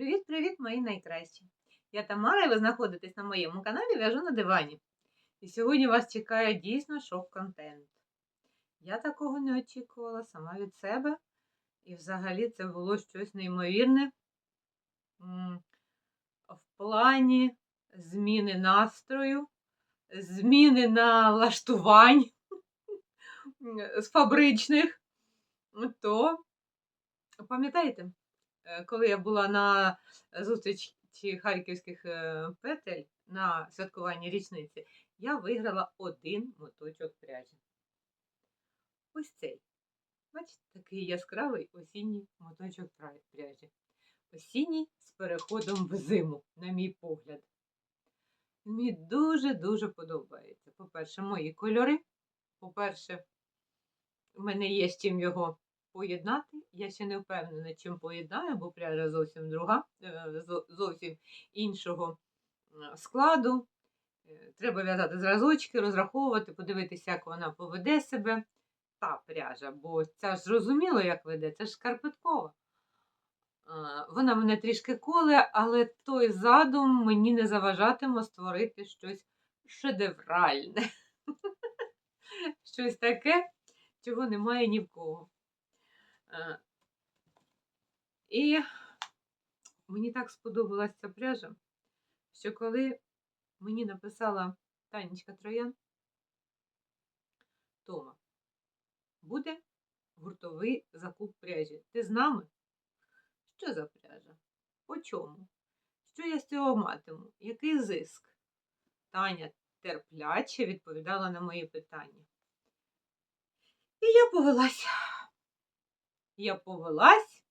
Привіт-привіт, мої найкращі! Я Тамара, і ви знаходитесь на моєму каналі В'яжу на дивані. І сьогодні вас чекає дійсно шок-контент. Я такого не очікувала сама від себе. І взагалі це було щось неймовірне в плані зміни настрою, зміни налаштувань з фабричних. То, пам'ятаєте, коли я була на зустрічі харківських е, петель на святкуванні річниці, я виграла один моточок пряжі. Ось цей. Бачите, такий яскравий осінній моточок пряжі. Осінній з переходом в зиму, на мій погляд. Мені дуже-дуже подобається. По-перше, мої кольори. По-перше, в мене є з чим його поєднати. Я ще не впевнена, чим поєднаю, бо пряжа зовсім друга, е, зовсім іншого складу. Е, треба в'язати зразочки, розраховувати, подивитися, як вона поведе себе. Та пряжа, бо ця ж зрозуміло, як веде, це ж шкарпеткова. Вона мене трішки коле, але той задум мені не заважатиме створити щось шедевральне. Щось таке, чого немає ні в кого. Е, і мені так сподобалася ця пряжа, що коли мені написала Танечка Троян, Тома, буде гуртовий закуп пряжі. Ти з нами? Що за пряжа? По чому? Що я з цього матиму? Який зиск? Таня терпляче відповідала на мої питання. І я повелася я повелась,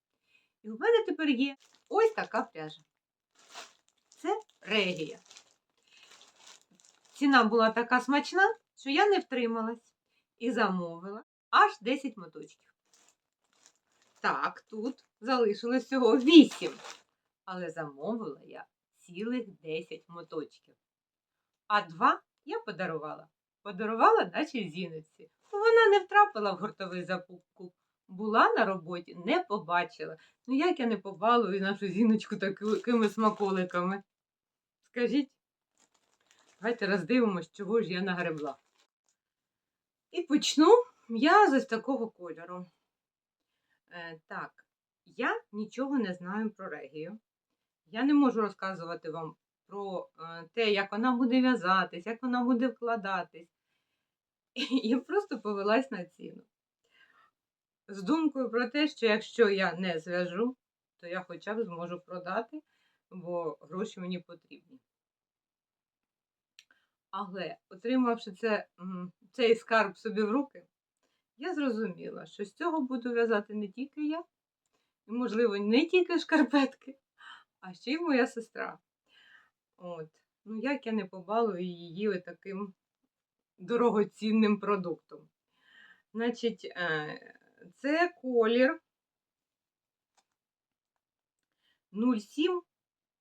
і у мене тепер є ось така пряжа. Це регія. Ціна була така смачна, що я не втрималась і замовила аж 10 моточків. Так, тут залишилось всього 8. Але замовила я цілих 10 моточків. А два я подарувала. Подарувала наче зіниці. Вона не втрапила в гуртовий закупку була на роботі, не побачила. Ну, як я не побалую нашу зіночку такими смаколиками? Скажіть, давайте роздивимось, чого ж я нагребла. І почну я з ось такого кольору. Е, Так, я нічого не знаю про регію. Я не можу розказувати вам про е, те, як вона буде в'язатись, як вона буде вкладатись. Я просто повелась на ціну з думкою про те, що якщо я не зв'яжу, то я хоча б зможу продати, бо гроші мені потрібні. Але, отримавши це, цей скарб собі в руки, я зрозуміла, що з цього буду в'язати не тільки я, і, можливо, не тільки шкарпетки, а ще й моя сестра. От. Ну, як я не побалую її таким дорогоцінним продуктом. Значить, е, це колір 07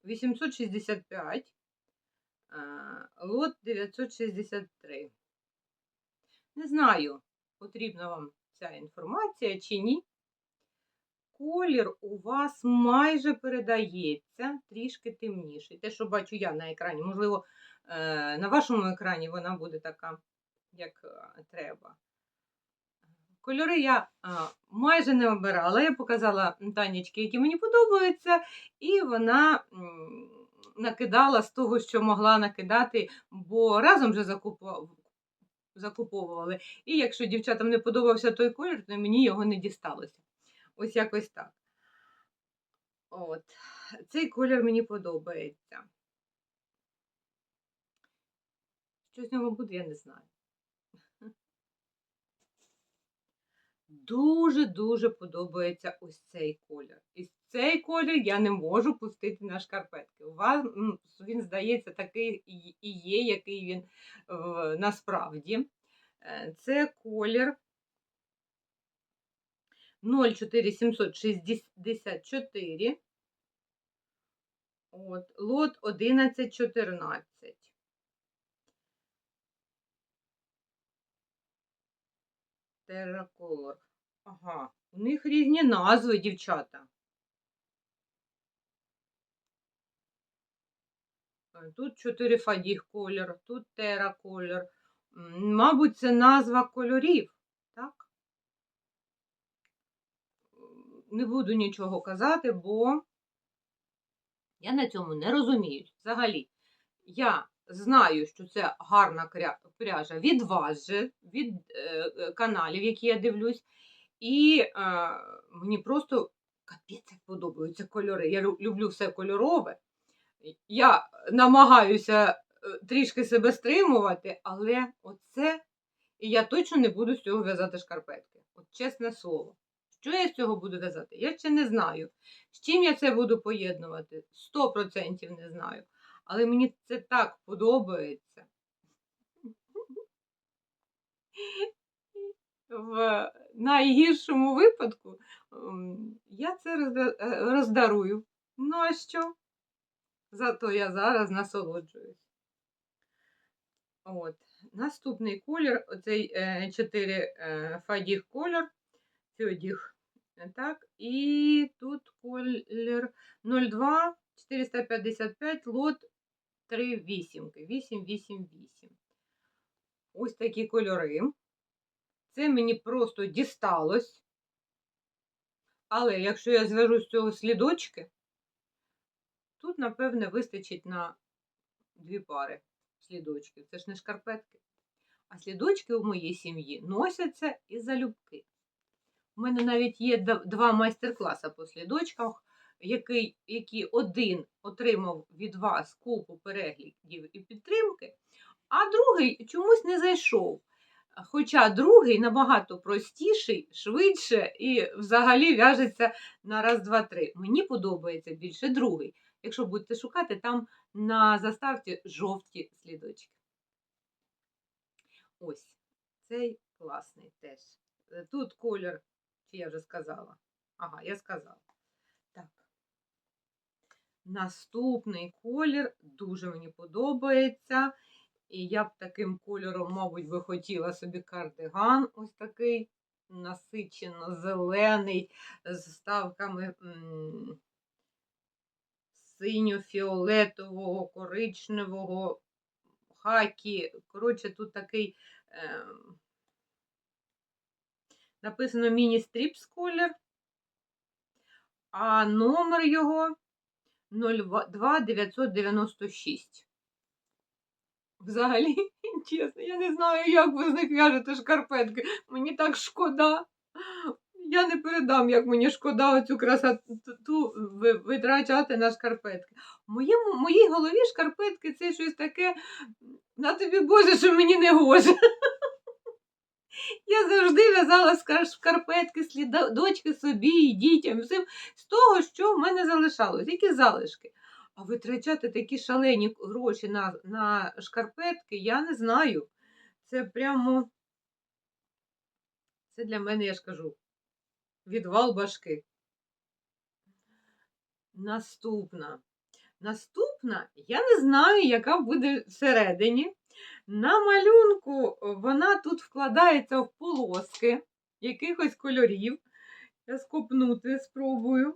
865, лот 963. Не знаю, потрібна вам ця інформація чи ні. Колір у вас майже передається трішки темніший. Те, що бачу я на екрані, можливо, е, на вашому екрані вона буде така, як е, треба. Кольори я майже не обирала. Я показала танечки, які мені подобаються, і вона накидала з того, що могла накидати, бо разом вже закуповували. І якщо дівчатам не подобався той колір, то мені його не дісталося. Ось якось так. От. Цей колір мені подобається. Що з нього буде, я не знаю. Дуже-дуже подобається ось цей колір. І цей колір я не можу пустити на шкарпетки. У вас він, здається, такий і є, який він насправді. Е, це колір 04764. От, лот 1114. Терраколор. Ага, у них різні назви, дівчата. Е, Тут 4 фадіх колір, тут тера колір. Мабуть, це назва кольорів, так? Не буду нічого казати, бо я на цьому не розумію. Взагалі, я знаю, що це гарна пряжа від вас же, від е, е, каналів, які я дивлюсь. І е, мені просто капець подобаються кольори. Я люблю все кольорове. Я намагаюся е, трішки себе стримувати, але оце, і я точно не буду з цього в'язати шкарпетки. От чесне слово. Що я з цього буду в'язати? Я ще не знаю. З чим я це буду поєднувати? 100% не знаю. Але мені це так подобається. В найгіршому випадку я це е, роздарую. Ну а що? Зато я зараз насолоджуюсь. От. Наступний колір, оцей 4 фадіх колір, фьодіх. Так, і тут колір 02 455 лот 3 вісімки. 888. Ось такі кольори. Це мені просто дісталось. Але якщо я зв'яжу з цього слідочки, тут, напевне, вистачить на дві пари слідочків. Це ж не шкарпетки. А слідочки у моїй сім'ї носяться і залюбки. У мене навіть є два майстер-класи по слідочках, який, які один отримав від вас купу переглядів і підтримки, а другий чомусь не зайшов. Хоча другий набагато простіший, швидше і взагалі в'яжеться на раз, два, три. Мені подобається більше другий. Якщо будете шукати, там на заставці жовті слідочки. Ось, цей класний теж. Тут колір, чи я вже сказала? Ага, я сказала. Наступний колір дуже мені подобається. І я б таким кольором, мабуть, би хотіла собі кардиган, ось такий насичено зелений, з вставками синьо-фіолетового, коричневого, хакі. Коротше, тут такий ем, написано міні-стріпс колір, а номер його 02996. Взагалі, чесно, я не знаю, як ви з них в'яжете шкарпетки. Мені так шкода. Я не передам, як мені шкода оцю красоту витрачати на шкарпетки. В моєму, моїй голові шкарпетки це щось таке, на тобі Боже, що мені не гоже. Я завжди в'язала шкарпетки, слідочки собі і дітям, всім з того, що в мене залишалось, які залишки. А витрачати такі шалені гроші на, на шкарпетки, я не знаю. Це прямо, це для мене, я ж кажу, відвал башки. Наступна. Наступна, я не знаю, яка буде всередині. На малюнку вона тут вкладається в полоски якихось кольорів. Я скопнути спробую.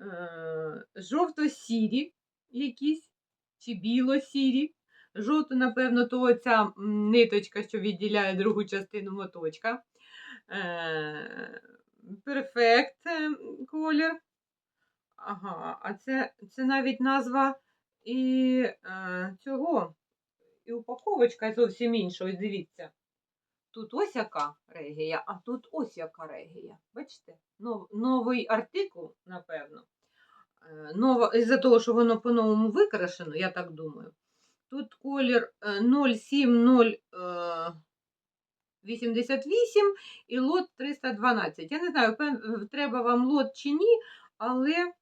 Е, Жовто-сірі якісь, чи біло-сірі. Жовто, напевно, то оця ниточка, що відділяє другу частину моточка. Е, Перфект е, колір. Ага, а це, це навіть назва і е, цього. І упаковочка зовсім інша, ось дивіться. Тут ось яка регія, а тут ось яка регія. Бачите? Нов, новий артикул, напевно. Е, Із-за того, що воно по-новому викрашено, я так думаю. Тут колір е, 07088 і лот 312. Я не знаю, треба вам лот чи ні, але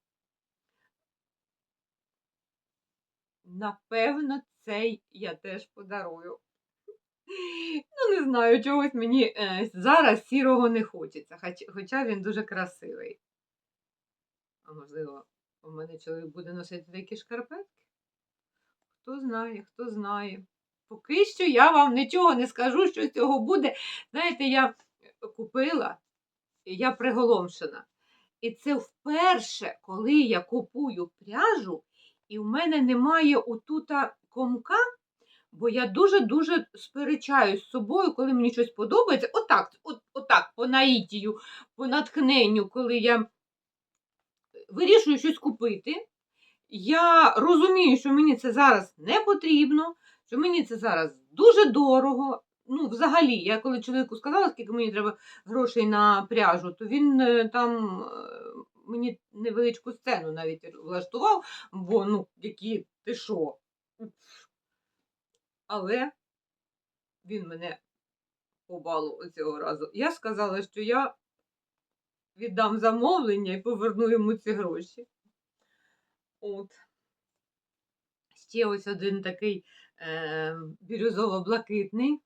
напевно цей я теж подарую. Ну, не знаю, чогось мені е, зараз сірого не хочеться, хоч, хоча він дуже красивий. А можливо, у мене чоловік буде носити такі шкарпетки? Хто знає, хто знає. Поки що я вам нічого не скажу, що з цього буде. Знаєте, я купила, і я приголомшена. І це вперше, коли я купую пряжу, І в мене немає отута комка, бо я дуже-дуже сперечаюсь з собою, коли мені щось подобається. Отак, от, отак, по наїтію, по натхненню, коли я вирішую щось купити. Я розумію, що мені це зараз не потрібно, що мені це зараз дуже дорого. Ну, взагалі, я коли чоловіку сказала, скільки мені треба грошей на пряжу, то він е, там е, мені невеличку сцену навіть влаштував, бо ну, які ти що? Але він мене побалував цього разу. Я сказала, що я віддам замовлення і поверну йому ці гроші. От. Ще ось один такий е, бірюзово-блакитний. Е,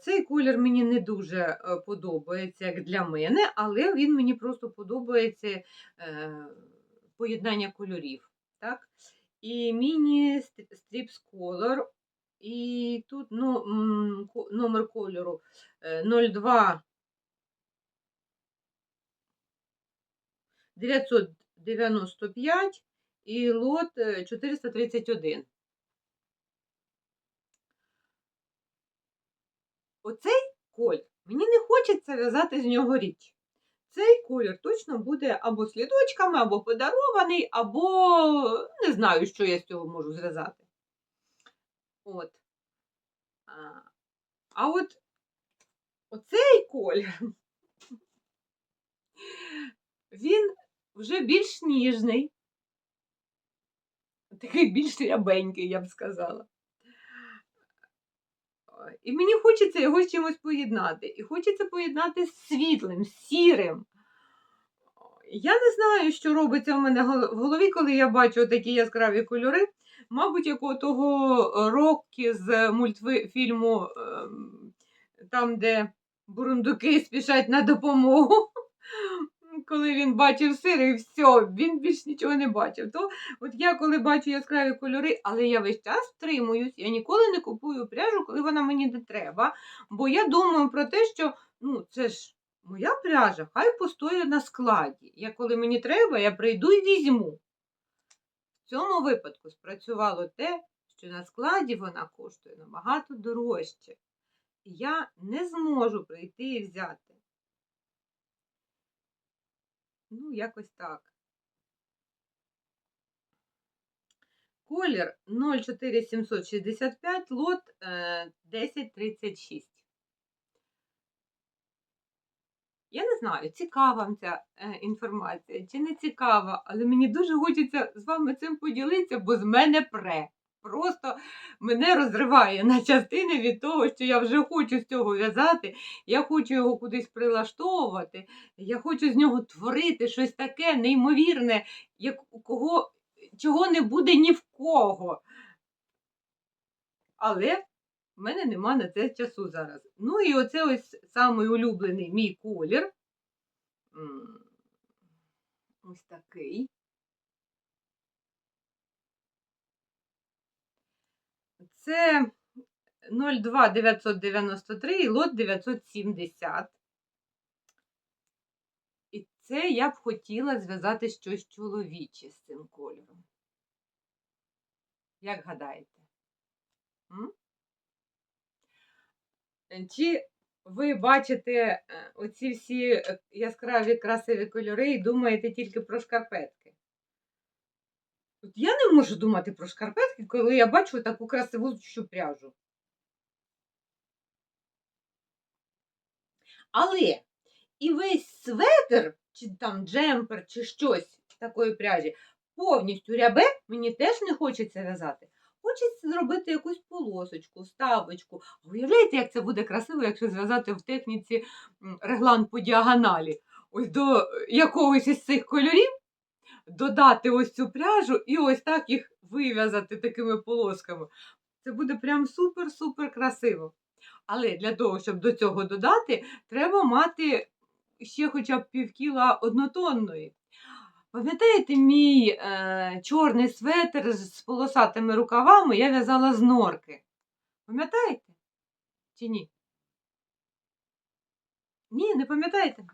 Цей колір мені не дуже е, подобається, як для мене, але він мені просто подобається е, поєднання кольорів. Так? І міні стріпс колор. І тут ну, номер кольору е, 02 995 і лот е, 431. Оцей колір мені не хочеться в'язати з нього річ. Цей колір точно буде або слідочками, або подарований, або не знаю, що я з цього можу зв'язати. От. А, от оцей колір, він вже більш ніжний, такий більш рябенький, я б сказала. І мені хочеться його з чимось поєднати. І хочеться поєднати з світлим, з сірим. Я не знаю, що робиться в мене в голові, коли я бачу такі яскраві кольори. Мабуть, як того Роккі з мультфільму, ем, там, де бурундуки спішать на допомогу. Коли він бачив сир і все, він більш нічого не бачив. То от я коли бачу яскраві кольори, але я весь час втримуюсь, я ніколи не купую пряжу, коли вона мені не треба. Бо я думаю про те, що ну, це ж моя пряжа, хай постоїть на складі. Я коли мені треба, я прийду і візьму. В цьому випадку спрацювало те, що на складі вона коштує набагато дорожче. І я не зможу прийти і взяти. Ну, якось так. Колір 04765, лот е, 1036. Я не знаю, цікава вам ця е, інформація чи не цікава, але мені дуже хочеться з вами цим поділитися, бо з мене пре. Просто мене розриває на частини від того, що я вже хочу з цього в'язати, я хочу його кудись прилаштовувати, я хочу з нього творити щось таке неймовірне, як кого, чого не буде ні в кого. Але в мене нема на це часу зараз. Ну і оце ось самий улюблений мій колір. Ось такий. Це 02993 і лот 970. І це я б хотіла зв'язати щось чоловіче з цим кольором. Як гадаєте? М? Чи ви бачите е, оці всі яскраві красиві кольори і думаєте тільки про шкарпетки? От я не можу думати про шкарпетки, коли я бачу таку красиву пряжу. Але і весь светр, чи там джемпер, чи щось такої пряжі, повністю рябе, мені теж не хочеться в'язати. Хочеться зробити якусь полосочку, вставочку. Уявляєте, як це буде красиво, якщо зв'язати в техніці реглан по діагоналі. Ось до якогось із цих кольорів додати ось цю пряжу і ось так їх вив'язати такими полосками. Це буде прям супер-супер красиво. Але для того, щоб до цього додати, треба мати ще хоча б півкіла однотонної. Пам'ятаєте, мій е, чорний светр з полосатими рукавами я в'язала з норки. Пам'ятаєте? Чи ні? Ні, не пам'ятаєте?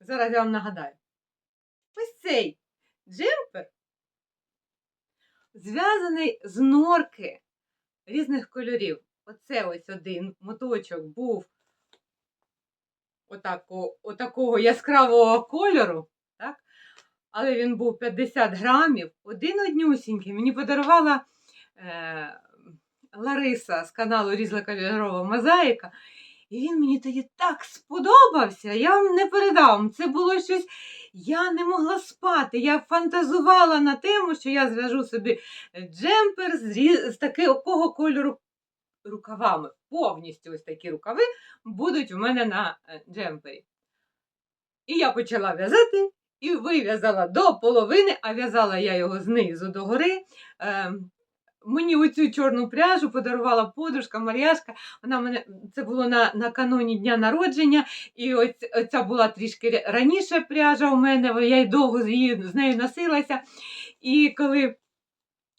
Зараз я вам нагадаю. Ось цей джемпер зв'язаний з норки різних кольорів. Оце ось один моточок був отако, отакого яскравого кольору, так? але він був 50 грамів, один однюсінький. Мені подарувала е, Лариса з каналу Різнокольорова Мозаїка. І він мені тоді так сподобався, я вам не передам. Це було щось. Я не могла спати. Я фантазувала на тему, що я зв'яжу собі джемпер з, такого кольору рукавами. Повністю ось такі рукави будуть у мене на е, джемпері. І я почала в'язати і вив'язала до половини, а в'язала я його знизу до гори. Е, Мені оцю чорну пряжу подарувала подружка Мар'яшка. Вона мене це було на, на кануні дня народження, і ось ця була трішки раніше пряжа у мене, я й довго її, з нею носилася. І коли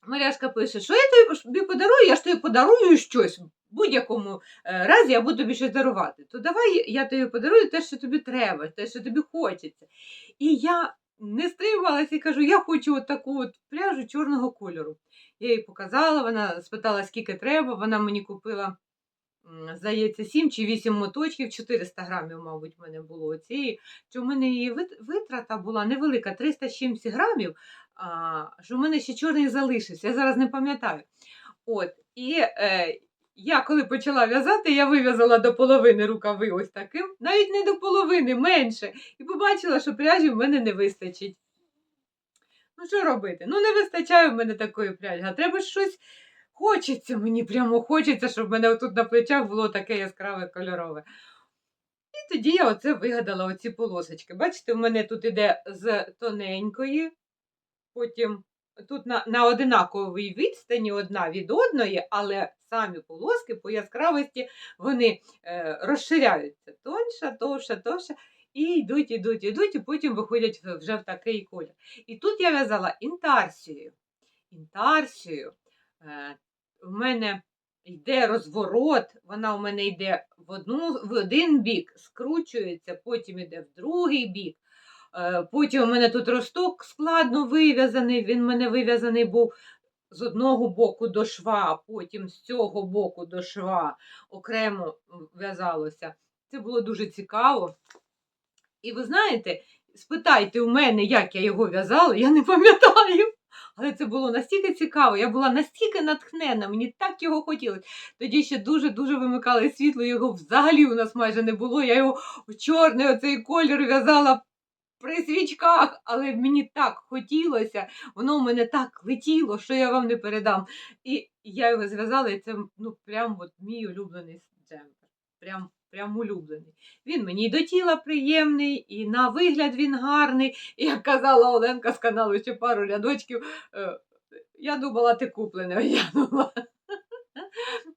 Мар'яшка пише, що я тобі тобі подарую, я ж тобі подарую щось. В будь-якому е, разі я буду тобі щось дарувати. То давай я тобі подарую те, що тобі треба, те, що тобі хочеться. І я не стримувалася і кажу, я хочу от таку от пряжу чорного кольору. Я їй показала, вона спитала, скільки треба, вона мені купила, здається, 7 чи 8 моточків, 400 грамів, мабуть, в мене було цієї. Що в мене її витрата була невелика, 300 з грамів, а, що в мене ще чорний залишився, я зараз не пам'ятаю. От, і е, я коли почала в'язати, я вив'язала до половини рукави ось таким, навіть не до половини, менше. І побачила, що пряжі в мене не вистачить. Ну, що робити? Ну, не вистачає в мене такої пряжі, а треба щось. Хочеться мені, прямо хочеться, щоб в мене тут на плечах було таке яскраве кольорове. І тоді я оце вигадала оці полосочки. Бачите, в мене тут іде з тоненької, потім тут на, на одинаковій відстані одна від одної, але самі полоски по яскравості вони е, розширяються тонша, товша, товша. І йдуть, йдуть, йдуть, і потім виходять вже в такий колір. І тут я в'язала інтарсією. Інтарсією. Е, в мене йде розворот, вона у мене йде в, одну, в один бік, скручується, потім йде в другий бік. Е, Потім у мене тут росток складно вив'язаний, він в мене вив'язаний був з одного боку до шва, потім з цього боку до шва окремо в'язалося. Це було дуже цікаво. І ви знаєте, спитайте у мене, як я його в'язала, я не пам'ятаю. Але це було настільки цікаво, я була настільки натхнена, мені так його хотілося. Тоді ще дуже-дуже вимикали світло, його взагалі у нас майже не було. Я його в чорний оцей колір в'язала при свічках, але мені так хотілося, воно в мене так летіло, що я вам не передам. І я його зв'язала, і це ну, прям от мій улюблений джемпер. Прям, прям улюблений. Він мені і до тіла приємний, і на вигляд він гарний. І як казала Оленка з каналу ще пару рядочків, е, я думала, ти куплений оглянула.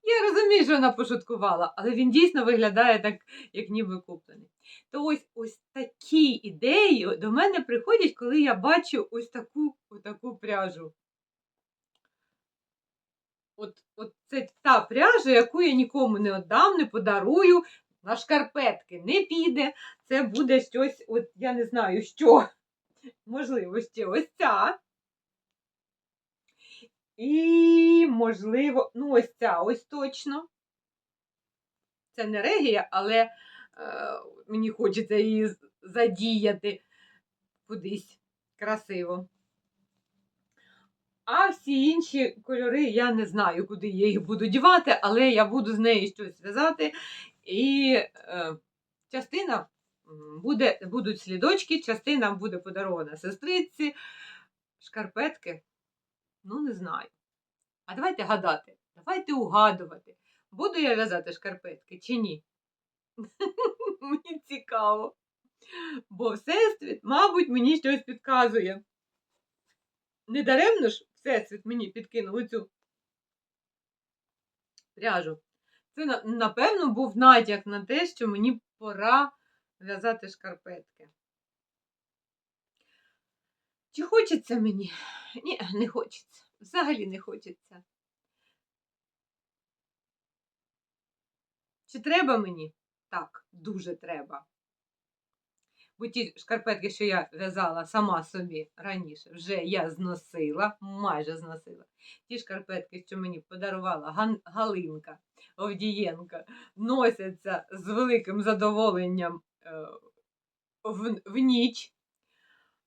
Я розумію, що вона пошуткувала, але він дійсно виглядає так, як ніби куплений. То ось ось такі ідеї до мене приходять, коли я бачу ось таку, таку пряжу. От, от це та пряжа, яку я нікому не віддам, не подарую, на шкарпетки не піде. Це буде щось, от я не знаю, що. Можливо, ще ось ця. І, можливо, ну, ось ця ось точно. Це не регія, але е, мені хочеться її задіяти кудись красиво. А всі інші кольори я не знаю, куди я їх буду дівати, але я буду з неї щось зв'язати. І е, частина буде, будуть слідочки, частина буде подарована сестриці, шкарпетки. Ну, не знаю. А давайте гадати, давайте угадувати, буду я в'язати шкарпетки чи ні. Мені цікаво. Бо Всесвіт, мабуть, мені щось підказує. Недаремно ж Всесвіт мені підкинув оцю пряжу. Це, напевно, був натяк на те, що мені пора в'язати шкарпетки. Чи хочеться мені? Ні, не хочеться. Взагалі не хочеться. Чи треба мені? Так, дуже треба. Бо ті шкарпетки, що я в'язала сама собі раніше, вже я зносила, майже зносила. Ті шкарпетки, що мені подарувала Галинка Овдієнка, носяться з великим задоволенням е, в, в ніч.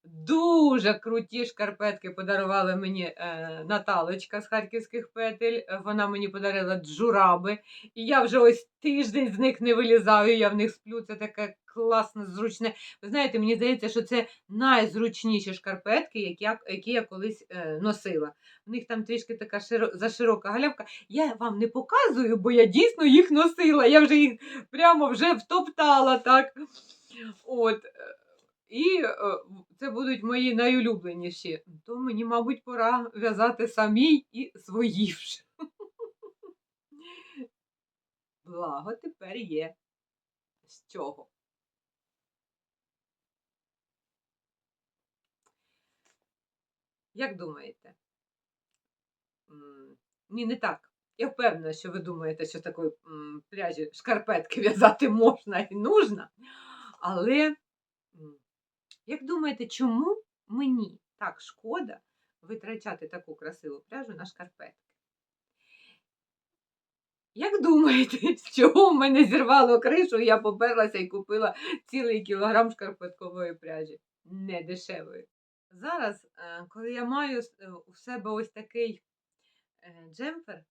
Дуже круті шкарпетки подарувала мені е, Наталочка з харківських петель. Е, Вона мені подарила джураби. І я вже ось тиждень з них не вилізаю, я в них сплю. Це таке класне, зручне. Ви знаєте, мені здається, що це найзручніші шкарпетки, які я, які я колись е, носила. В них там трішки така широ, заширока галявка. Я вам не показую, бо я дійсно їх носила. Я вже їх прямо вже втоптала так. От. І е, це будуть мої найулюбленіші. То мені, мабуть, пора в'язати самій і свої вже. Благо тепер є з чого. Як думаєте? Ні, не так. Я впевнена, що ви думаєте, що такої м, пряжі шкарпетки в'язати можна і нужно. Але як думаєте, чому мені так шкода витрачати таку красиву пряжу на шкарпетки? Як думаєте, з чого в мене зірвало кришу, я поперлася і купила цілий кілограм шкарпеткової пряжі? Не дешевої. Зараз, е, коли я маю е, у себе ось такий е, джемпер,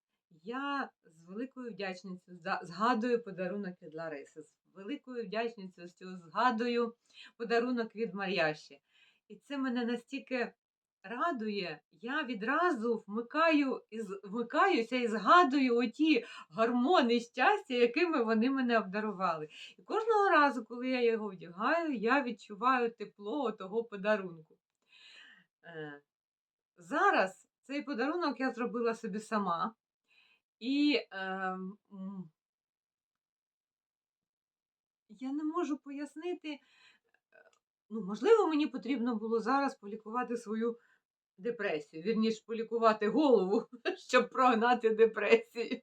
я з великою вдячністю згадую подарунок від Лариси. Великою вдячністю згадую подарунок від Мар'яші. І це мене настільки радує, я відразу вмикаю і вмикаюся і згадую оті гормони щастя, якими вони мене обдарували. І кожного разу, коли я його вдягаю, я відчуваю тепло того подарунку. Е, Зараз цей подарунок я зробила собі сама. І е, я не можу пояснити, ну, можливо, мені потрібно було зараз полікувати свою депресію, вірніше полікувати голову, щоб прогнати депресію.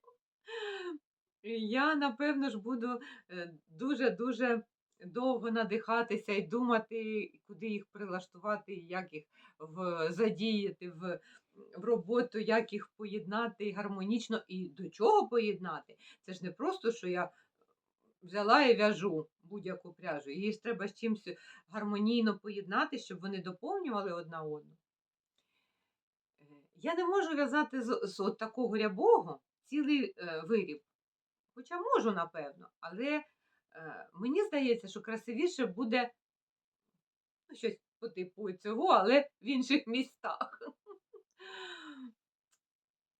Я, напевно ж, буду е, дуже-дуже довго надихатися і думати, куди їх прилаштувати, як їх в, задіяти в, в роботу, як їх поєднати гармонічно і до чого поєднати. Це ж не просто, що я взяла і в'яжу будь-яку пряжу. Її ж треба з чимось гармонійно поєднати, щоб вони доповнювали одна одну. Е, Я не можу в'язати з, з от такого рябого цілий е, виріб. Хоча можу, напевно, але е, мені здається, що красивіше буде ну, щось по типу цього, але в інших містах.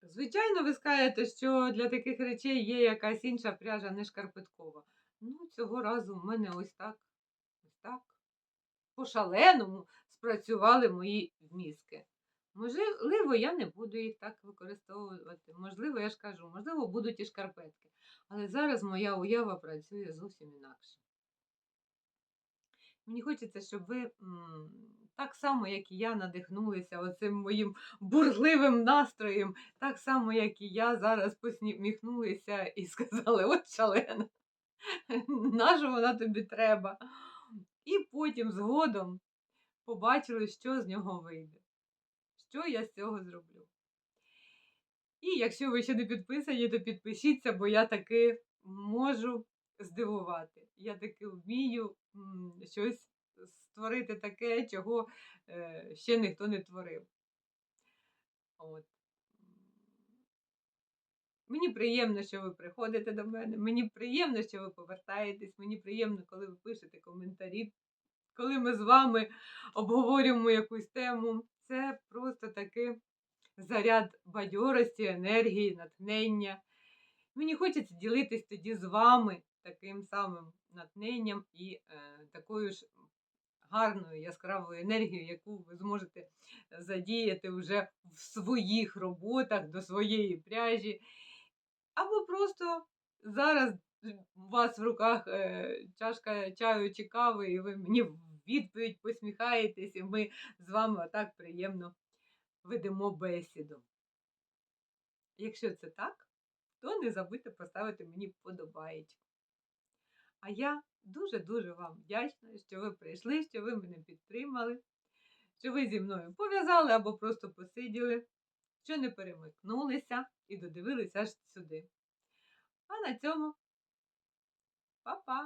Звичайно, ви скажете, що для таких речей є якась інша пряжа, не шкарпеткова. Ну, цього разу в мене ось так, ось так, по-шаленому спрацювали мої мізки. Можливо, я не буду їх так використовувати. Можливо, я ж кажу, можливо, будуть і шкарпетки. Але зараз моя уява працює зовсім інакше. Мені хочеться, щоб ви так само, як і я, надихнулися оцим моїм бурливим настроєм, так само, як і я, зараз посміхнулися і сказали, от шалена, нащо вона тобі треба. І потім згодом побачили, що з нього вийде. Що я з цього зроблю. І якщо ви ще не підписані, то підпишіться, бо я таки можу здивувати. Я таки вмію щось створити таке, чого е, ще ніхто не творив. От. Мені приємно, що ви приходите до мене. Мені приємно, що ви повертаєтесь. Мені приємно, коли ви пишете коментарі, коли ми з вами обговорюємо якусь тему. Це просто такий заряд бадьорості, енергії, натхнення. Мені хочеться ділитись тоді з вами таким самим натхненням і е, такою ж гарною яскравою енергією, яку ви зможете задіяти вже в своїх роботах до своєї пряжі. Просто зараз у вас в руках е, чашка чаю чи кави, і ви мені в відповідь посміхаєтесь, і ми з вами отак приємно ведемо бесіду. Якщо це так, то не забудьте поставити мені вподобаєчку. А я дуже-дуже вам вдячна, що ви прийшли, що ви мене підтримали, що ви зі мною пов'язали або просто посиділи, що не перемикнулися і додивилися аж сюди. А на цьому па-па!